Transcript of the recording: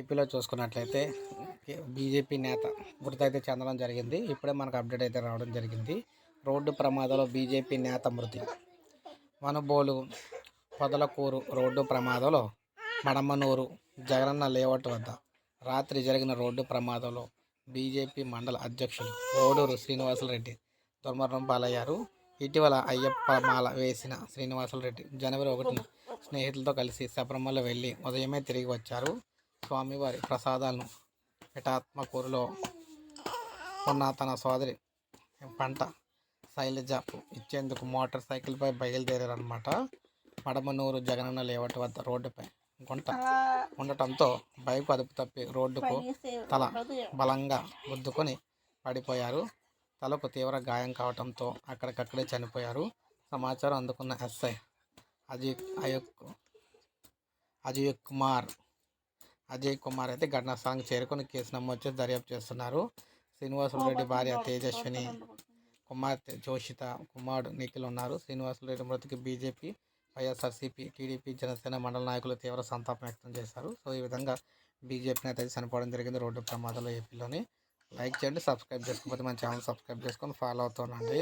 ఏపీలో చూసుకున్నట్లయితే బీజేపీ నేత మృతి అయితే చెందడం జరిగింది. ఇప్పుడే మనకు అప్డేట్ అయితే రావడం జరిగింది. రోడ్డు ప్రమాదంలో బీజేపీ నేత మృతి. వనబోలు పొదలకూరు రోడ్డు ప్రమాదంలో మడమనూరు జగనన్న లేఅవుట్ వద్ద రాత్రి జరిగిన రోడ్డు ప్రమాదంలో బీజేపీ మండల అధ్యక్షులు ఓడూరు శ్రీనివాసులరెడ్డి దుర్మరణం పాలయ్యారు. ఇటీవల అయ్యప్ప మాల వేసిన శ్రీనివాసులరెడ్డి జనవరి ఒకటిన స్నేహితులతో కలిసి శబరిమల వెళ్ళి ఉదయమే తిరిగి వచ్చారు. స్వామివారి ప్రసాదాలను పిఠాత్మకూరులో ఉన్న తన సోదరి పంట శైలజకు ఇచ్చేందుకు మోటార్ సైకిల్పై బయలుదేరారనమాట మడమనూరు జగనన్న లేవట వద్ద రోడ్డుపై గుంట ఉండటంతో బైక్ అదుపు తప్పి రోడ్డుకు తల బలంగా గుద్దుకొని పడిపోయారు. తలకు తీవ్ర గాయం కావడంతో అక్కడికక్కడే చనిపోయారు. సమాచారం అందుకున్న ఎస్ఐ అజయ్ అయోక్ అజయ్ కుమార్ అజయ్ కుమార్ అయితే ఘటనా స్థలానికి చేరుకొని కేసు నమోదు చేసి దర్యాప్తు చేస్తున్నారు. శ్రీనివాసులు రెడ్డి భార్య తేజస్విని కుమార్తె జోషిత కుమారుడు నిఖిల్ ఉన్నారు. శ్రీనివాసులు రెడ్డి మృతికి బీజేపీ వైఎస్ఆర్సీపీ టీడీపీ జనసేన మండల నాయకులు తీవ్ర సంతాపం వ్యక్తం చేశారు. సో ఈ విధంగా బీజేపీ నేత అయితే చనిపోవడం జరిగింది రోడ్డు ప్రమాదంలో ఏపీలోని. లైక్ చేయండి సబ్స్క్రైబ్ చేసుకోకపోతే మన ఛానల్ సబ్స్క్రైబ్ చేసుకొని ఫాలో అవుతుండండి